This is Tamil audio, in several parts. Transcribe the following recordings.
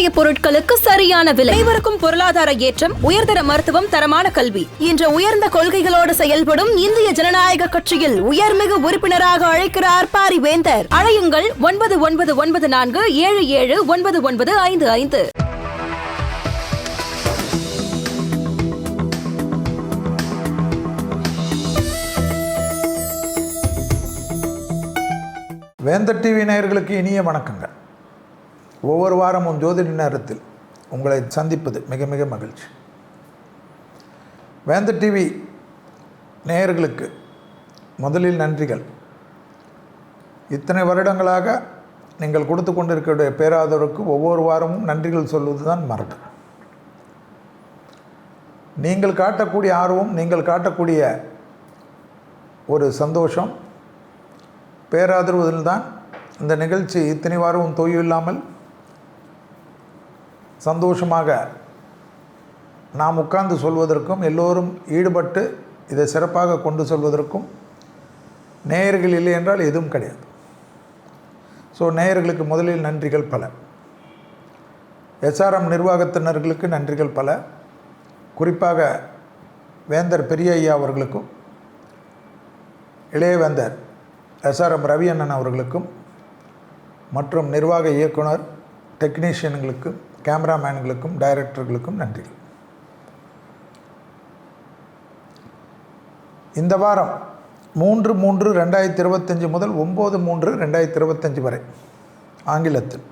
விவசாய பொருட்களுக்கு சரியான விலை. அனைவருக்கும் பொருளாதார ஏற்றம் உயர்தர மருத்துவம் தரமான கல்வி. என்ற உயர்ந்த கொள்கைகளோடு செயல்படும் இந்திய ஜனநாயக கட்சியில் உயர்மிகு உறுப்பினராக அழைக்கிறார் பாரிவேந்தர். அழையுங்கள் ஒன்பது ஒன்பது ஒன்பது நான்கு ஏழு ஏழு ஒன்பது ஒன்பது ஐந்து ஐந்து. வேந்தர் டிவி நேயர்களுக்கு இனிய வணக்கங்கள். ஒவ்வொரு வாரமும் ஜோதிட நேரத்தில் உங்களை சந்திப்பது மிக மிக மகிழ்ச்சி. வேந்த டிவி நேயர்களுக்கு முதலில் நன்றிகள். இத்தனை வருடங்களாக நீங்கள் கொடுத்து கொண்டிருக்கிற பேராதவருக்கு ஒவ்வொரு வாரமும் நன்றிகள் சொல்வது தான் மரபு. நீங்கள் காட்டக்கூடிய ஆர்வம் நீங்கள் காட்டக்கூடிய ஒரு சந்தோஷம் பேராதரவுதில் தான் இந்த நிகழ்ச்சி இத்தனை வாரமும் தொய்வு இல்லாமல் சந்தோஷமாக நாம் உட்கார்ந்து சொல்வதற்கும் எல்லோரும் ஈடுபட்டு இதை சிறப்பாக கொண்டு செல்வதற்கும் நேயர்கள் இல்லை என்றால் எதுவும் கிடையாது. ஸோ நேயர்களுக்கு முதலில் நன்றிகள் பல. எஸ்ஆர்எம் நிர்வாகத்தினர்களுக்கு நன்றிகள் பல. குறிப்பாக வேந்தர் பெரிய ஐயா அவர்களுக்கும் இளையவேந்தர் எஸ்ஆர்எம் ரவி அண்ணன் அவர்களுக்கும் மற்றும் நிர்வாக இயக்குனர் டெக்னீஷியன்களுக்கும் கேமராமேன்களுக்கும் டைரக்டர்களுக்கும் நன்றிகள் இந்த வாரம் மூன்று மூன்று ரெண்டாயிரத்தி இருபத்தஞ்சி முதல் ஒம்பது மூன்று ரெண்டாயிரத்தி இருபத்தஞ்சி வரை ஆங்கிலத்தில்.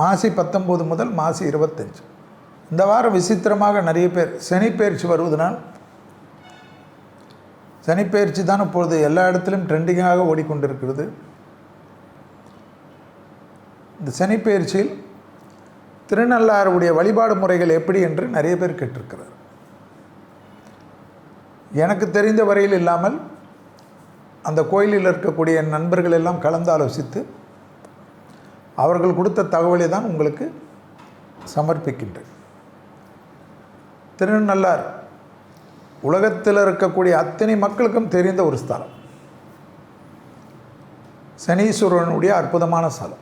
மாசி பத்தொம்போது முதல் மாசி இருபத்தஞ்சு. இந்த வாரம் விசித்திரமாக நிறைய பேர் சனி பயிற்சி வருவதனால் சனிப்பெயர்ச்சி தான் இப்பொழுது எல்லா இடத்திலும் ட்ரெண்டிங்காக ஓடிக்கொண்டிருக்கிறது. இந்த சனிப்பெயர்ச்சியில் திருநள்ளாருடைய வழிபாடு முறைகள் எப்படி என்று நிறைய பேர் கேட்டிருக்கிறார். எனக்கு தெரிந்த வரையில் இல்லாமல் அந்த கோயிலில் இருக்கக்கூடிய நண்பர்கள் எல்லாம் கலந்து ஆலோசித்து அவர்கள் கொடுத்த தகவலை தான் உங்களுக்கு சமர்ப்பிக்கின்றேன். திருநள்ளார் உலகத்தில் இருக்கக்கூடிய அத்தனை மக்களுக்கும் தெரிந்த ஒரு ஸ்தலம். சனீஸ்வரனுடைய அற்புதமான ஸ்தலம்.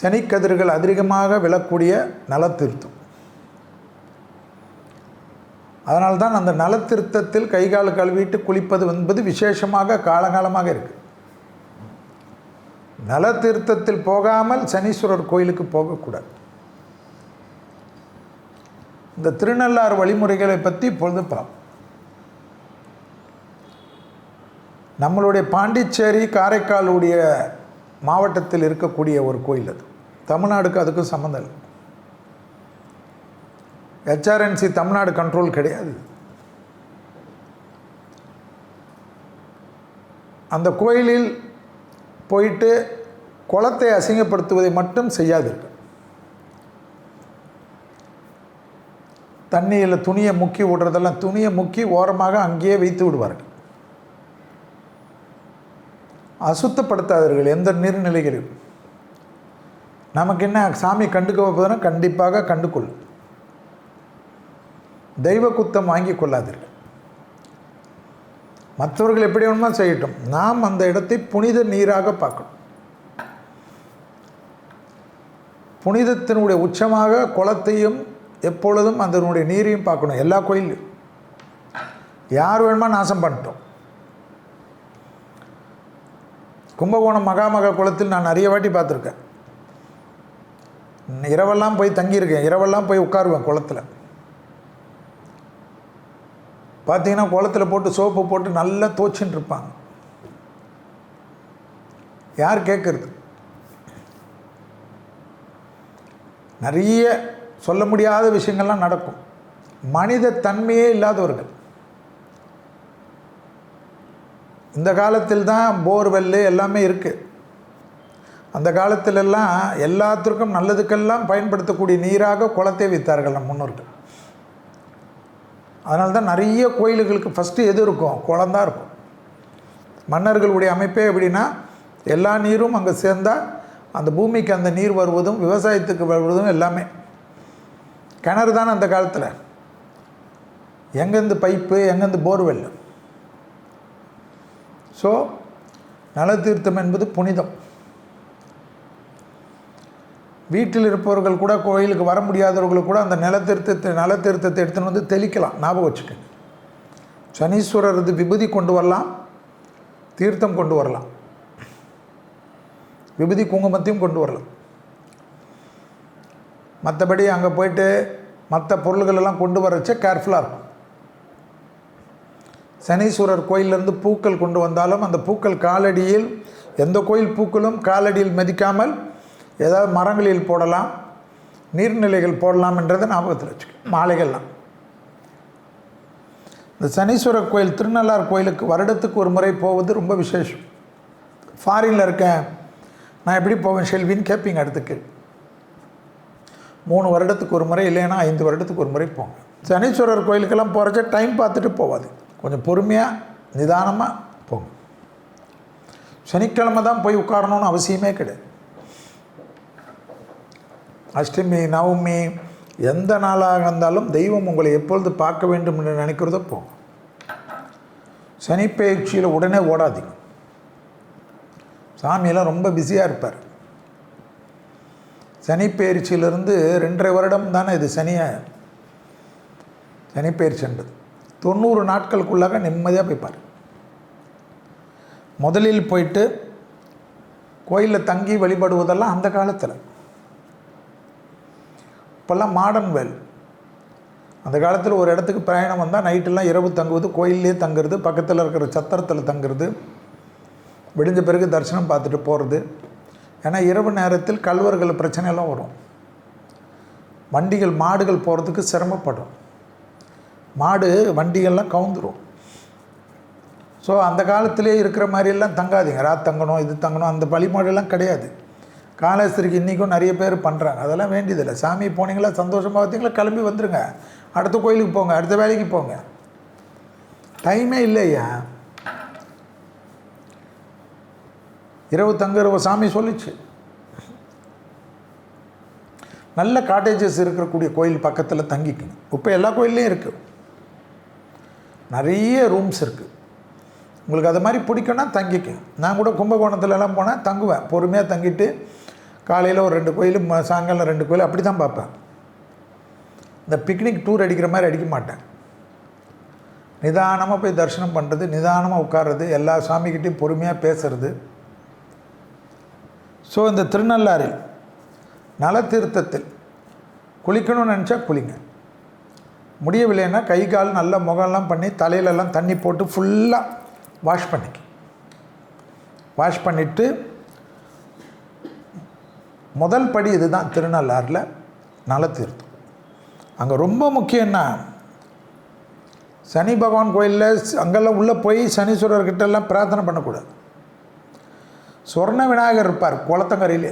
சனிக்கதிர்கள் அதிகமாக விழக்கூடிய நலத்தீர்த்தம். அதனால்தான் அந்த நலத்திருத்தத்தில் கைகால் கழுவிட்டு குளிப்பது என்பது விசேஷமாக காலகாலமாக இருக்குது நலத்திருத்தத்தில் போகாமல் சனீஸ்வரர் கோயிலுக்கு போகக்கூடாது. இந்த திருநள்ளாறு வழிமுறைகளை பற்றி இப்பொழுது பார்ப்போம். நம்மளுடைய பாண்டிச்சேரி காரைக்காலுடைய மாவட்டத்தில் இருக்கக்கூடிய ஒரு கோயில் அது. தமிழ்நாடுக்கு அதுக்கும் சம்மந்தம் இல்லை. ஹெச்ஆர்என்சி தமிழ்நாடு கண்ட்ரோல் கிடையாது. அந்த கோயிலில் போயிட்டு குளத்தை அசிங்கப்படுத்துவதை மட்டும் செய்யாதீர்கள். தண்ணியில் துணியை முக்கி விடுறதெல்லாம் துணியை முக்கி ஓரமாக அங்கேயே வைத்து விடுவார்கள். அசுத்தப்படுத்தாதீர்கள். எந்த நீர்நிலைகளையும் நமக்கு என்ன சாமி கண்டுக்க வைப்பதுனா கண்டிப்பாக கண்டுகொள். தெய்வ குத்தம் வாங்கி கொள்ளாதீர்கள். மற்றவர்கள் எப்படி வேணுமோ செய்யட்டும். நாம் அந்த இடத்தை புனித நீராக பார்க்கணும். புனிதத்தினுடைய உச்சமாக குளத்தையும் எப்பொழுதும் அதனுடைய நீரையும் பார்க்கணும். எல்லா கோயிலையும் யார் வேணுமா நாசம் பண்ணிட்டோம். கும்பகோணம் மகாமக குளத்தில் நான் நிறைய வாட்டி பார்த்துருக்கேன். இரவெல்லாம் போய் தங்கியிருக்கேன். இரவெல்லாம் போய் உட்காருவேன் குளத்தில். பார்த்தீங்கன்னா குளத்தில் போட்டு சோப்பு போட்டு நல்லா தோச்சின்னு இருப்பாங்க. யார் கேட்குறது நிறைய சொல்ல முடியாத விஷயங்கள்லாம் நடக்கும். மனித தன்மையே இல்லாதவர்கள். இந்த காலத்தில் தான் போர்வெல்லு எல்லாமே இருக்குது அந்த காலத்திலெல்லாம் எல்லாத்திற்கும் நல்லதுக்கெல்லாம் பயன்படுத்தக்கூடிய நீராக குளத்தை வைத்தார்கள் நம் முன்னோர்கள். அதனால தான் நிறைய கோயில்களுக்கு ஃபஸ்ட்டு எது இருக்கும்? குளம்தான் இருக்கும். மன்னர்களுடைய அமைப்பே எப்படின்னா எல்லா நீரும் அங்கே சேர்ந்தால் அந்த பூமிக்கு அந்த நீர் வருவதும் விவசாயத்துக்கு வருவதும் எல்லாமே. கிணறு தானே அந்த காலத்தில். எங்கேருந்து பைப்பு எங்கேருந்து போர்வெல்? ஸோ நலத்தீர்த்தம் என்பது புனிதம். வீட்டில் இருப்பவர்கள் கூட கோயிலுக்கு வர முடியாதவர்கள் கூட அந்த நலத்தீர்த்தத்தை நலத்தீர்த்தத்தை எடுத்துன்னு வந்து தெளிக்கலாம். ஞாபகம் வச்சுக்கோங்க. சனீஸ்வரர் இது விபூதி கொண்டு வரலாம் தீர்த்தம் கொண்டு வரலாம். விபூதி குங்குமத்தையும் கொண்டு வரலாம். மற்றபடி அங்கே போயிட்டு மற்ற பொருள்களெல்லாம் கொண்டு வரச்சே கேர்ஃபுல்லாக இருக்கும். சனீஸ்வரர் கோயிலிருந்து பூக்கள் கொண்டு வந்தாலும் அந்த பூக்கள் காலடியில் எந்த கோயில் பூக்களும் காலடியில் மிதிக்காமல் ஏதாவது மரங்களில் போடலாம் நீர்நிலைகள் போடலாம்ன்றதை ஞாபகத்தில் வச்சுக்கணும். மாலைகள்லாம். இந்த சனீஸ்வரர் கோயில் திருநள்ளார் கோயிலுக்கு வருடத்துக்கு ஒரு முறை போவது ரொம்ப விசேஷம். ஃபாரினில் இருக்கேன். நான் எப்படி போவேன் செல்வின்னு கேட்பீங்க அடுத்துக்கு மூணு வருடத்துக்கு ஒரு முறை இல்லைன்னா ஐந்து வருடத்துக்கு ஒரு முறை போங்க. சனீஸ்வரர் கோயிலுக்கெல்லாம் போகிறச்ச டைம் பார்த்துட்டு போவாது கொஞ்சம் பொறுமையாக நிதானமாக போங்க. சனிக்கிழமை தான் போய் உட்காரணும்னு அவசியமே கிடையாது. அஷ்டமி நவமி எந்த நாளாக இருந்தாலும் தெய்வம் உங்களை எப்பொழுது பார்க்க வேண்டும் என்று நினைக்கிறதோ போங்க. சனி பயிற்சியில் உடனே ஓடாதீங்க. சாமியெல்லாம் ரொம்ப பிஸியாக இருப்பார். சனி பயிற்சியிலிருந்து ரெண்டரை வருடம் தானே இது சனியை? சனி பயிற்சின்றது தொண்ணூறு நாட்களுக்குள்ளாக நிம்மதியாக போய்ப்பார் முதலில் போயிட்டு கோயிலில் தங்கி வழிபடுவதெல்லாம் அந்த காலத்தில். இப்போல்லாம் மாடர்ன் வேல். அந்த காலத்தில் ஒரு இடத்துக்கு பிரயாணம் வந்தால் நைட்டெல்லாம் இரவு தங்குவது கோயிலே தங்குறது பக்கத்தில் இருக்கிற சத்திரத்தில் தங்குறது விடிஞ்ச பிறகு தரிசனம் பார்த்துட்டு போகிறது ஏன்னா இரவு நேரத்தில் கல்வர்கள் பிரச்சனையெல்லாம் வரும். வண்டிகள் மாடுகள் போகிறதுக்கு சிரமப்படும். மாடு வண்டிகள்லாம் கவுந்துரும். ஸோ அந்த காலத்திலே இருக்கிற மாதிரியெல்லாம் தங்காதீங்க. ராத் தங்கணும் இது தங்கணும் அந்த பழிமாடெல்லாம் கிடையாது. காலஸ்திரிக்கு இன்றைக்கும் நிறைய பேர் பண்ணுறாங்க அதெல்லாம் வேண்டியதில்லை. சாமி போனீங்களா? சந்தோஷமாக பார்த்தீங்களா கிளம்பி வந்துடுங்க அடுத்த கோயிலுக்கு போங்க அடுத்த வேலைக்கு போங்க. டைமே இல்லையா இரவு தங்குற சாமி சொல்லிச்சு. நல்ல காட்டேஜஸ் இருக்கக்கூடிய கோயில் பக்கத்தில் தங்கிக்கணும். இப்போ எல்லா கோயில்லையும் இருக்குது நிறைய ரூம்ஸ் இருக்குது உங்களுக்கு அது மாதிரி பிடிக்கும்னா தங்கிக்கங்க நான் கூட கும்பகோணத்துலலாம் போனால் தங்குவேன். பொறுமையாக தங்கிட்டு காலையில் ஒரு ரெண்டு கோயில் சாயங்காலம் ரெண்டு கோயில் அப்படி தான் பார்ப்பேன். இந்த பிக்னிக் டூர் அடிக்கிற மாதிரி அடிக்க மாட்டேன். நிதானமாக போய் தரிசனம் பண்ணுறது நிதானமாக உட்கார்றது எல்லா சாமிக்கிட்டையும் பொறுமையாக பேசுறது. ஸோ இந்த திருநள்ளாறில் நலத்தீர்த்தத்தில் குளிக்கணும்னு நினச்சா குளிங்க. முடியவில்லைன்னா கை கால் நல்லா முகம்லாம் பண்ணி தலையிலெல்லாம் தண்ணி போட்டு ஃபுல்லாக வாஷ் பண்ணிக்க. வாஷ் பண்ணிவிட்டு முதல் படி இதுதான் திருநள்ளாறில் நலத்தீர்த்தம் அங்கே ரொம்ப முக்கியம்னா சனி பகவான் கோயிலில் அங்கெல்லாம் உள்ளே போய் சனீஸ்வரர்கிட்டெல்லாம் பிரார்த்தனை பண்ணக்கூடாது. சொர்ண விநாயகர் இருப்பார் குளத்தங்கரையிலே.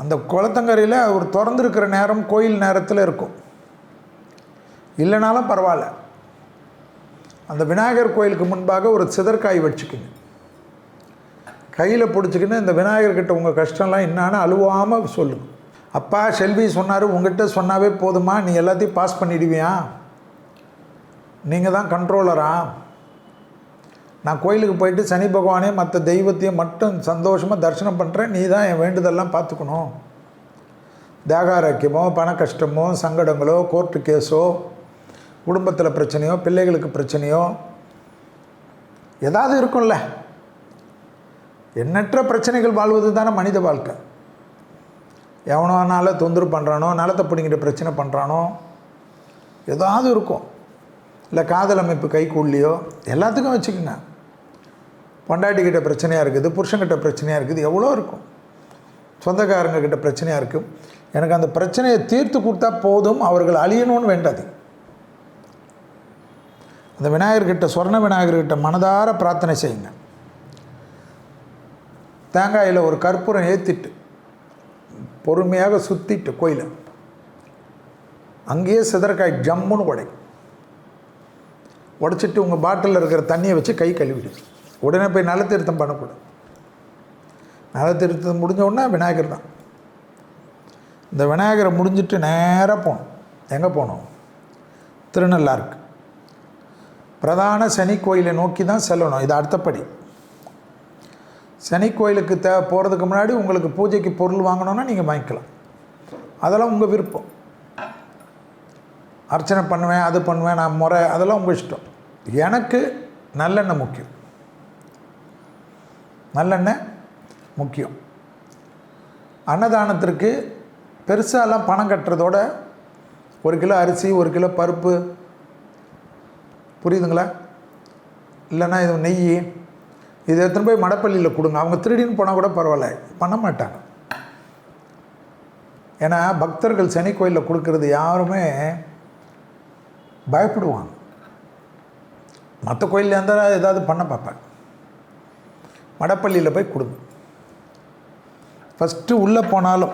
அந்த குளத்தங்கரையில் அவர் திறந்துருக்கிற நேரம் கோயில் நேரத்தில் இருக்கும். இல்லைனாலும் பரவாயில்ல. அந்த விநாயகர் கோயிலுக்கு முன்பாக ஒரு சிதற்காய் வச்சுக்குங்க கையில் பிடிச்சிக்கின்னு இந்த விநாயகர்கிட்ட உங்கள் கஷ்டம்லாம் என்னான்னு அழுவாமல் சொல்லுங்க அப்பா செல்வி சொன்னார் உங்ககிட்ட சொன்னாவே போதுமா? நீ எல்லாத்தையும் பாஸ் பண்ணிடுவியா? நீங்கள் தான் கண்ட்ரோலரா நான் கோயிலுக்கு போயிட்டு சனி பகவானே மற்ற தெய்வத்தையும் மட்டும் சந்தோஷமாக தரிசனம் பண்ணுறேன் நீ தான் என் வேண்டுதெல்லாம் பார்த்துக்கணும். தேகாரோக்கியமோ பண கஷ்டமோ சங்கடங்களோ கோர்ட்டு கேஸோ குடும்பத்தில் பிரச்சனையோ பிள்ளைகளுக்கு பிரச்சனையோ ஏதாவது இருக்கும்ல. எண்ணற்ற பிரச்சனைகள் வாழ்வது தானே மனித வாழ்க்கை. எவனோனால தொந்தரவு பண்ணுறானோ நிலத்தை பிடிங்கிட்ட பிரச்சனை பண்ணுறானோ ஏதாவது இருக்கும். இல்லை காதல் அமைப்பு கைக்கூலியோ எல்லாத்துக்கும் வச்சுக்கோங்க. பொண்டாட்டிக்கிட்ட பிரச்சனையாக இருக்குது புருஷங்கிட்ட பிரச்சனையாக இருக்குது எவ்வளோ இருக்கும். சொந்தக்காரங்கக்கிட்ட பிரச்சனையாக இருக்குது எனக்கு அந்த பிரச்சனையை தீர்த்து கொடுத்தா போதும் அவர்கள் அழியணும்னு வேண்டாது. அந்த விநாயகர்கிட்ட சொர்ண விநாயகர்கிட்ட மனதார பிரார்த்தனை செய்யுங்க. தேங்காயில் ஒரு கற்பூரம் ஏற்றிட்டு பொறுமையாக சுற்றிட்டு கோயிலை. அங்கேயே சிதறக்காய் ஜம்முன்னு உடை உடைச்சிட்டு உங்கள் பாட்டிலில் இருக்கிற தண்ணியை வச்சு கை கழுவிடு. உடனே போய் நலத்தீர்த்தம் பண்ணக்கூடாது. நலத்தீர்த்தம் முடிஞ்ச உடனே விநாயகர் தான். இந்த விநாயகரை முடிஞ்சிட்டு நேராக போகணும். எங்கே போகணும்? திருநள்ளாருக்கு பிரதான சனி கோயிலை நோக்கி தான் செல்லணும். இது அடுத்தபடி. சனி கோயிலுக்கு தே போகிறதுக்கு முன்னாடி உங்களுக்கு பூஜைக்கு பொருள் வாங்கணுன்னா நீங்கள் வாங்கிக்கலாம். அதெல்லாம் உங்கள் விருப்பம். அர்ச்சனை பண்ணுவேன் அது பண்ணுவேன் நான் முறை அதெல்லாம் உங்கள் இஷ்டம். எனக்கு நல்லெண்ணெய் முக்கியம். நல்லெண்ணெய் முக்கியம். அன்னதானத்திற்கு பெருசாலாம் பணம் கட்டுறதோட ஒரு கிலோ அரிசி ஒரு கிலோ பருப்பு புரியுதுங்களா? இல்லைன்னா இது நெய். இது எடுத்துன்னு போய் மடப்பள்ளியில் கொடுங்க. அவங்க திருடின்னு போனால் கூட பரவாயில்ல. பண்ண மாட்டாங்க. ஏன்னா பக்தர்கள் சனி கோயிலில் கொடுக்கறது யாருமே பயப்படுவாங்க. மற்ற கோயிலில் இருந்தால் ஏதாவது பண்ண பார்ப்பேன். மடப்பள்ளியில் போய் கொடுங்க. ஃபஸ்ட்டு உள்ளே போனாலும்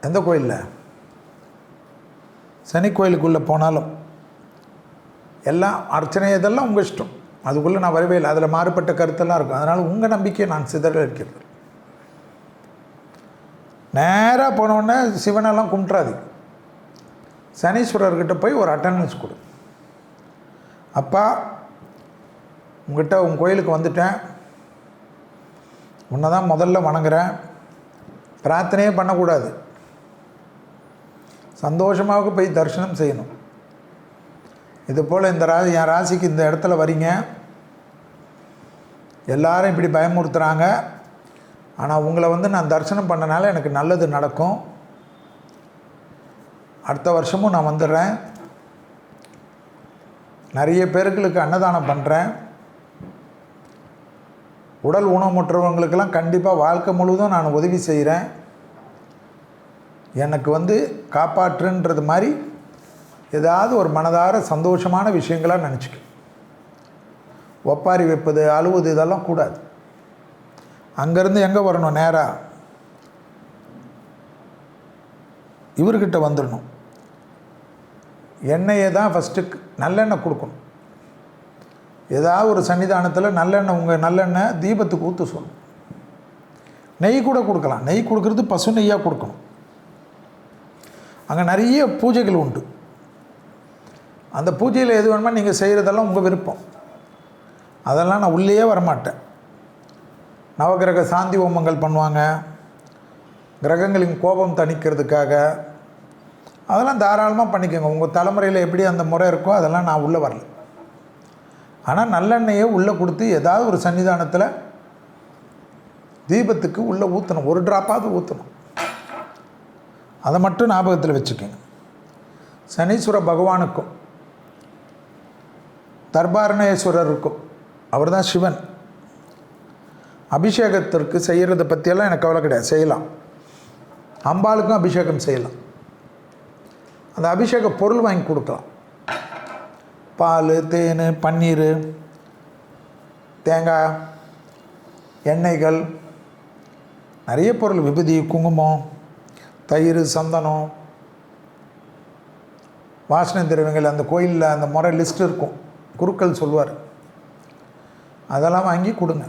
எந்த கோயிலில்? சனி கோயிலுக்குள்ளே போனாலும் எல்லாம் அர்ச்சனை இதெல்லாம் உங்கள் இஷ்டம். அதுக்குள்ளே நான் வரவே இல்லை. அதில் மாறுபட்ட கருத்தெல்லாம் இருக்கும். அதனால் உங்கள் நம்பிக்கையை நான் சிதற இருக்கிறது நேராக போனோடனே சிவனெல்லாம் கும்பிட்றாது சனீஸ்வரர்கிட்ட போய் ஒரு அட்டண்டன்ஸ் கொடு. அப்பா உங்ககிட்ட உங்கள் கோயிலுக்கு வந்துட்டேன். உன்னை தான் முதல்ல வணங்குறேன். பிரார்த்தனையே பண்ணக்கூடாது. சந்தோஷமாக போய் தரிசனம் செய்யணும். இது போல் இந்த ரா என் ராசிக்கு இந்த இடத்துல வரீங்க. எல்லாரும் இப்படி பயமுறுத்துகிறாங்க ஆனால் உங்களை வந்து நான் தரிசனம் பண்ணனால எனக்கு நல்லது நடக்கும். அடுத்த வருஷமும் நான் வந்துடுறேன். நிறைய பேர்களுக்கு அன்னதானம் பண்ணுறேன் உடல் ஊனமுற்றவங்களுக்கெல்லாம் கண்டிப்பாக வாழ்க்கை முழுவதும் நான் உதவி செய்கிறேன் எனக்கு வந்து காப்பாற்றுன்றது மாதிரி ஏதாவது ஒரு மனதார சந்தோஷமான விஷயங்களாக நினச்சிக்க. ஒப்பாரி வைப்பது அழுவது இதெல்லாம் கூடாது. அங்கேருந்து எங்கே வரணும்? நேராக இவர்கிட்ட வந்துடணும் எண்ணெயை தான் ஃபஸ்ட்டு நல்லெண்ணெய் கொடுக்கணும். ஏதாவது ஒரு சன்னிதானத்தில் நல்லெண்ணெய் உங்கள் நல்லெண்ணெய் தீபத்துக்கு ஊற்ற சொல்லணும். நெய் கூட கொடுக்கலாம். நெய் கொடுக்கறது பசு நெய்யாக கொடுக்கணும். அங்கே நிறைய பூஜைகள் உண்டு. அந்த பூஜையில் எது வேணுமோ நீங்கள் செய்கிறதெல்லாம் உங்கள் விருப்பம். அதெல்லாம் நான் உள்ளேயே வரமாட்டேன். நவகிரக சாந்தி ஹோமங்கள் பண்ணுவாங்க. கிரகங்களின் கோபம் தணிக்கிறதுக்காக. அதெல்லாம் தாராளமாக பண்ணிக்கோங்க. உங்கள் தலைமுறையில் எப்படி அந்த முறை இருக்கோ அதெல்லாம் நான் உள்ளே வரல. ஆனால் நல்லெண்ணெயை உள்ளே கொடுத்து ஏதாவது ஒரு சன்னிதானத்தில் தீபத்துக்கு உள்ளே ஊற்றணும் ஒரு ட்ராப்பாவது ஊற்றணும் அதை மட்டும் ஞாபகத்தில் வச்சுக்கோங்க. சனீஸ்வர பகவானுக்கும் தர்பாரணேஸ்வரருக்கும். அவர் தான் சிவன். அபிஷேகத்திற்கு செய்கிறத பற்றியெல்லாம் எனக்கு கவலை கிடையாது. செய்யலாம். அம்பாளுக்கும் அபிஷேகம் செய்யலாம். அந்த அபிஷேக பொருள் வாங்கி கொடுக்கலாம். பால் தேன் பன்னீர் தேங்காய் எண்ணெய்கள் நிறைய பொருள். விபதி குங்குமம் தயிர் சந்தனம் வாசனை திரவியங்கள் அந்த கோயிலில் அந்த முறை லிஸ்ட் இருக்கும். குருக்கள் சொல்வார். அதெல்லாம் வாங்கி கொடுங்க.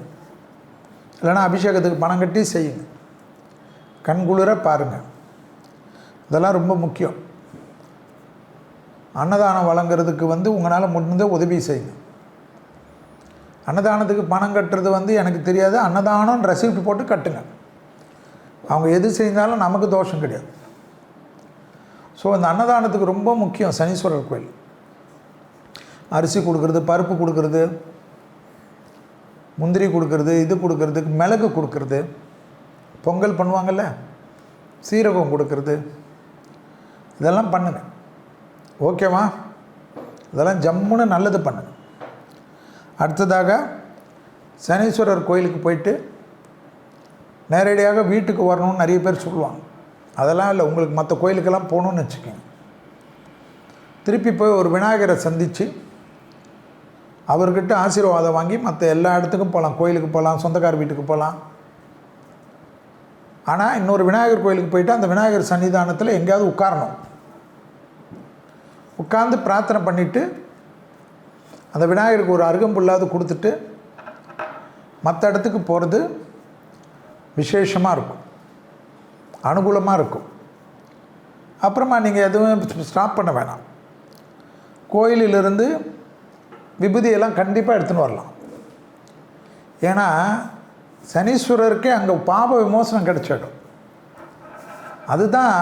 இல்லைன்னா அபிஷேகத்துக்கு பணம் கட்டி செய்யுங்க. கண்குளிர பாருங்கள் இதெல்லாம் ரொம்ப முக்கியம். அன்னதானம் வழங்குறதுக்கு வந்து உங்களால் முடிந்த உதவி செய்யுங்க. அன்னதானத்துக்கு பணம் கட்டுறது வந்து எனக்கு தெரியாது. அன்னதானம் ரெசிப்ட் போட்டு கட்டுங்க. அவங்க எது செஞ்சாலும் நமக்கு தோஷம் கிடையாது. ஸோ அந்த அன்னதானத்துக்கு ரொம்ப முக்கியம் சனீஸ்வரர் கோயில். அரிசி கொடுக்கறது பருப்பு கொடுக்கறது முந்திரி கொடுக்கறது இது கொடுக்கறது மிளகு கொடுக்கறது பொங்கல் பண்ணுவாங்கல்ல சீரகம் கொடுக்கறது இதெல்லாம் பண்ணுங்க. ஓகேவா? இதெல்லாம் ஜம்முன்னு நல்லது பண்ணுங்க. அடுத்ததாக சனீஸ்வரர் கோயிலுக்கு போயிட்டு நேரடியாக வீட்டுக்கு வரணும்னு நிறைய பேர் சொல்லுவாங்க. அதெல்லாம் இல்லை உங்களுக்கு மற்ற கோயிலுக்கெல்லாம் போகணுன்னு வச்சுக்கோங்க. திருப்பி போய் ஒரு விநாயகரை சந்தித்து அவர்கிட்ட ஆசீர்வாதம் வாங்கி மற்ற எல்லா இடத்துக்கும் போகலாம். கோயிலுக்கு போகலாம் சொந்தக்கார் வீட்டுக்கு போகலாம். ஆனால் இன்னொரு விநாயகர் கோயிலுக்கு போயிட்டு அந்த விநாயகர் சன்னிதானத்தில் எங்கேயாவது உட்காரணும். உட்கார்ந்து பிரார்த்தனை பண்ணிவிட்டு அந்த விநாயகருக்கு ஒரு அருகம்புல்லாவது கொடுத்துட்டு மற்ற இடத்துக்கு போகிறது விசேஷமாக இருக்கும். அனுகூலமாக இருக்கும். அப்புறமா நீங்கள் எதுவும் ஸ்டாப் பண்ண வேணாம். கோயிலிலிருந்து விபூதியெல்லாம் கண்டிப்பாக எடுத்துன்னு வரலாம். ஏன்னா சனீஸ்வரருக்கே அங்கே பாப விமோசனம் கிடச்சிடும். அதுதான்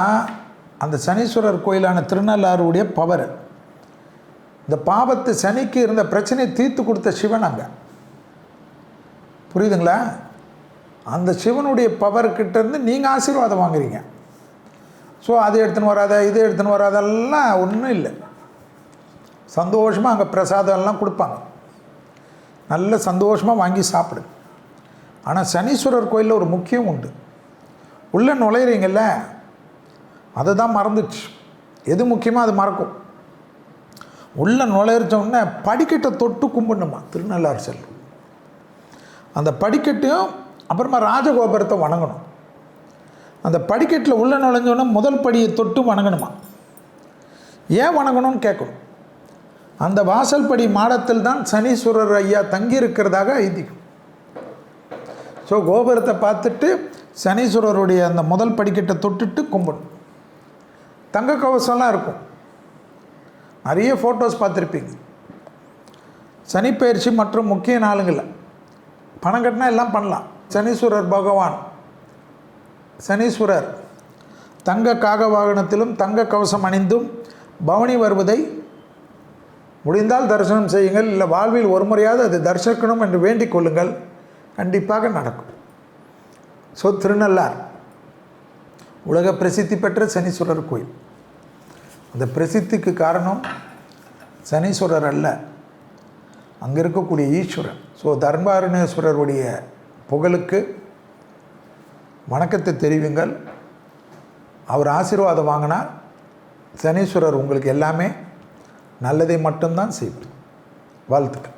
அந்த சனீஸ்வரர் கோயிலான திருநள்ளாறுடைய பவர் இந்த பாபத்து சனிக்கு இருந்த பிரச்சனையை தீர்த்து கொடுத்த சிவன் அங்கே. புரியுதுங்களா? அந்த சிவனுடைய பவர்கிட்ட இருந்து நீங்கள் ஆசீர்வாதம் வாங்குறீங்க. ஸோ அது எடுத்துன்னு வராத இது எடுத்துன்னு வராதெல்லாம் ஒன்றும் இல்லை. சந்தோஷமாக அங்கே பிரசாதம் எல்லாம் கொடுப்பாங்க. நல்ல சந்தோஷமாக வாங்கி சாப்பிடு. ஆனால் சனீஸ்வரர் கோயிலில் ஒரு முக்கியம் உண்டு. உள்ளே நுழையிறீங்கல்ல அதை தான் மறந்துச்சு. எது முக்கியமாக அது மறக்கும். உள்ளே நுழையிறச்ச உடனே படிக்கட்டை தொட்டு கும்பிடணுமா? திருநள்ளாறு செல்லும் அந்த படிக்கட்டையும் அப்புறமா ராஜகோபுரத்தை வணங்கணும். அந்த படிக்கட்டில் உள்ளே நுழைஞ்சோடனே முதல் படியை தொட்டு வணங்கணுமா? ஏன் வணங்கணும்னு கேட்கணும். அந்த வாசல் படி மாடத்தில் தான் சனீஸ்வரர் ஐயா தங்கி இருக்கிறதாக ஐதீகம். ஸோ கோபுரத்தை பார்த்துட்டு சனீஸ்வரருடைய அந்த முதல் படிக்கட்டை தொட்டுட்டு கும்பிடணும். தங்க கவசம்லாம் இருக்கும். நிறைய ஃபோட்டோஸ் பார்த்துருப்பீங்க. சனிப்பயிற்சி மற்றும் முக்கிய நாளுங்களில் பணம் கட்டினா எல்லாம் பண்ணலாம். சனீஸ்வரர் பகவான் சனீஸ்வரர் தங்க காக வாகனத்திலும் தங்க கவசம் அணிந்தும் பவனி வருவதை முடிந்தால் தரிசனம் செய்யுங்கள் இல்லை வாழ்வில் ஒரு முறையாவது அது தரிசிக்கணும் என்று வேண்டிக் கொள்ளுங்கள். கண்டிப்பாக நடக்கும். ஸோ திருநள்ளார் உலக பிரசித்தி பெற்ற சனீஸ்வரர் கோயில். அந்த பிரசித்திக்கு காரணம் சனீஸ்வரர் அல்ல. அங்கே இருக்கக்கூடிய ஈஸ்வரன். ஸோ தர்மாருணேஸ்வரருடைய புகழுக்கு வணக்கத்தை தெரிவிங்கள். அவர் ஆசீர்வாதம் வாங்கினா சனீஸ்வரர் உங்களுக்கு எல்லாமே நல்லதை மட்டும்தான் செய்வார் வாழ்த்துக்கள்.